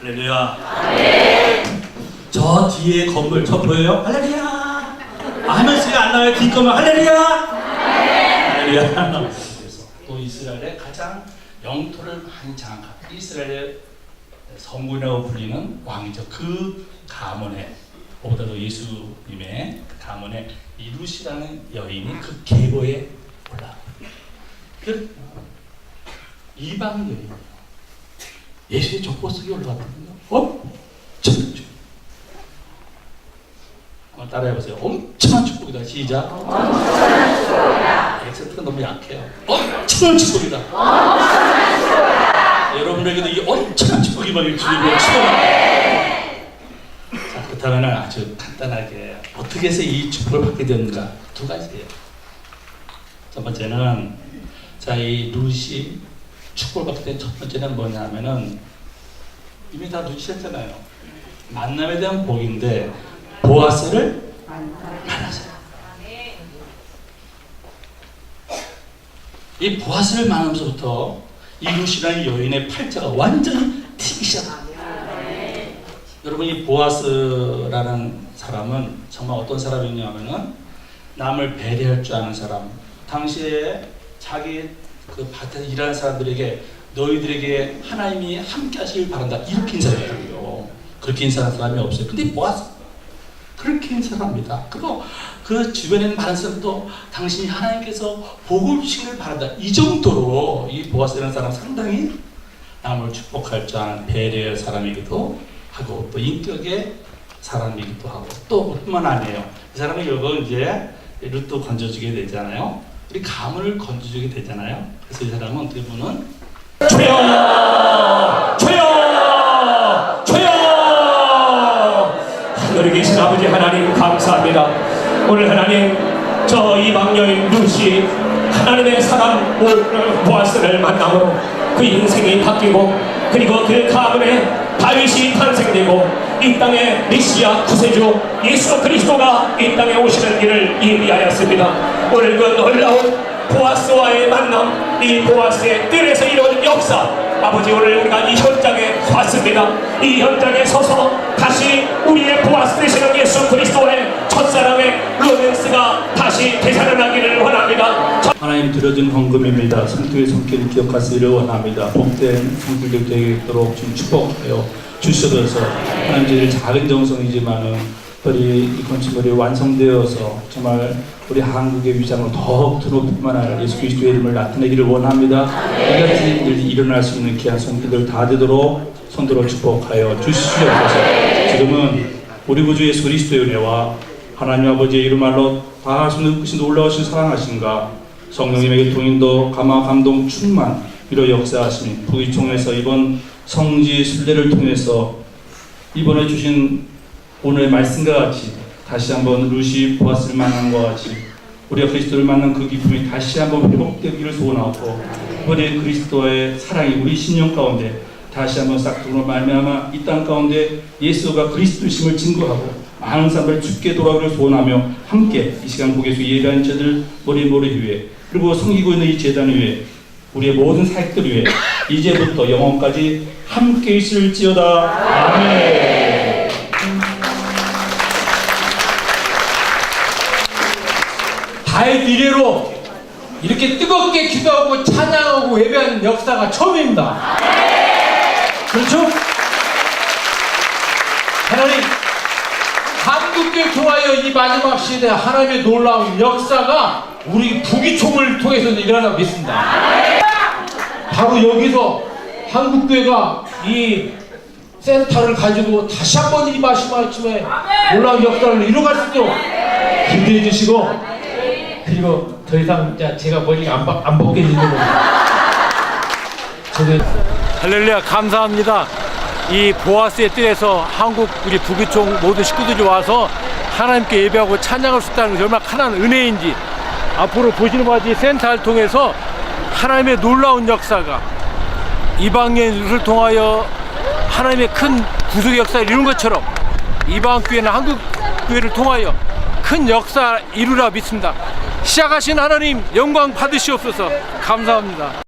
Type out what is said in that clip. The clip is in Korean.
할렐루야. 저 뒤에 건물 저 보여요? 할렐루야. 아멘 소리가 안 나요. 뒷건물 할렐루야. 할렐루야. 그래서 또 이스라엘의 가장 영토를 많이 장악한 이스라엘의 성군이라고 불리는 왕이죠. 그 가문에 보다도 예수님의 그 가문에 이루시라는 여인이 그 계보에 올라. 그 이방 여인. 예수의 족보 속에 올라갔거든요. 어? 엄청 축. 한번 따라해보세요. 엄청난 축복이다. 시작. 엑센트가 너무 약해요. 엄청난 축복이다. 여러분에게도 이 엄청난 축복이 받길 주님으로 축원합니다. 자, 그렇다면 아주 간단하게 어떻게 해서 이 축복을 받게 되는가 두 가지예요. 첫 번째는 자, 이 루시 축복을 받게 된첫 번째는 뭐냐면은 이미 다 눈치챘잖아요. 만남에 대한 복인데 보아스를 만나세요. 이 보아스를 만나면서부터 이 루시라는 여인의 팔자가 완전히 튀기 시작합니다. 여러분 이 보아스라는 사람은 정말 어떤 사람이냐면은 남을 배려할 줄 아는 사람. 당시에 자기 그 밭에서 일하는 사람들에게 너희들에게 하나님이 함께 하시길 바란다. 이렇게 인사했다고요. 그렇게 인사한 사람이 없어요. 근데 보아스 그렇게 인사합니다. 그리고 그 주변에는 많은 사람도 당신이 하나님께서 복을 주시길 바란다. 이 정도로 이 보아스라는 사람 상당히 남을 축복할 줄 아는 배려할 사람이기도 하고 또 인격의 사람이기도 하고 또 뿐만 아니에요. 이 사람이 결국 이제 루트 건져주게 되잖아요. 우리 가문을 건져주게 되잖아요. 그래서 이 사람은 어떻게 보면 주여 주여 주여 하늘에 계신 아버지 하나님 감사합니다. 오늘 하나님 저 이방 여인 루시 하나님의 사람 오- 보아스를 만남으로 그 인생이 바뀌고 그리고 그 가문에 다윗이 탄생되고 이 땅에 메시아 구세주 예수 그리스도가 이 땅에 오시는 일을 예비하였습니다. 오늘 그 놀라운 보아스와의 만남, 이 보아스의 뜰에서 이루어진 역사, 아버지 오늘 우리가 이 현장에 왔습니다. 이 현장에 서서 다시 우리의 보아스 되시는 예수 그리스도의 다시 되살아나기를 원합니다. 하나님 드려진 헌금입니다. 성도의 손길을 기억하시기를 원합니다. 복된 성도들 되도록 좀 축복하여 주셔서 하나님 저희들 작은 정성이지만은 우리 이 건축물이 완성되어서 정말 우리 한국의 위상을 더욱 드높이만 할 예수 그리스도의 이름을 나타내기를 원합니다. 이 같은 일이 일어날 수 있는 귀한 손길들 다 되도록 손들어 축복하여 주시옵소서. 지금은 우리 구주 예수 그리스도의 은혜와 하나님 아버지의 이름 말로 다 할 수 있는 크신 놀라우신 사랑하신가? 성령님에게 동인도 감화 감동 충만 위로 역사하시니 부기총에서 이번 성지 순례를 통해서 이번에 주신 오늘의 말씀과 같이 다시 한번 루시 보았을 만한 것 같이 우리가 그리스도를 만난 그 기쁨이 다시 한번 회복되기를 소원하고 이번에 그리스도의 사랑이 우리 신령 가운데 다시 한번 싹둑으로 말미암아 이 땅 가운데 예수가 그리스도심을 증거하고 많은 사람을 죽게 돌아오기를 소원하며 함께 이 시간 고개수 예배한 저들 머리 머리 위에 그리고 섬기고 있는 이 재단 위에 우리의 모든 사역들 위에 이제부터 영원까지 함께 있을지어다 아멘. 다윗 이래로 이렇게 뜨겁게 기도하고 찬양하고 예배하는 역사가 처음입니다. 그렇죠? 하나님, 한국교회 통하여 이 마지막 시대에 하나님의 놀라운 역사가 우리 부기총을 통해서 일어나고 믿습니다. 바로 여기서 한국교회가 이 센터를 가지고 다시 한번 이 마지막 아침에 놀라운 역사를 이뤄갈 수 있도록 기대해 주시고 그리고 더 이상 제가 머리가 안, 바- 안 벗겨지는 거 저는 할렐루야 감사합니다. 이 보아스의 뜰에서 한국 우리 부교총 모든 식구들이 와서 하나님께 예배하고 찬양할 수 있다는 게 얼마나 큰 은혜인지 앞으로 보시는 바와 센터를 통해서 하나님의 놀라운 역사가 이방인을 통하여 하나님의 큰 구속의 역사를 이룬 것처럼 이방 교회나 한국 교회를 통하여 큰 역사 이루라 믿습니다. 시작하신 하나님 영광 받으시옵소서 감사합니다.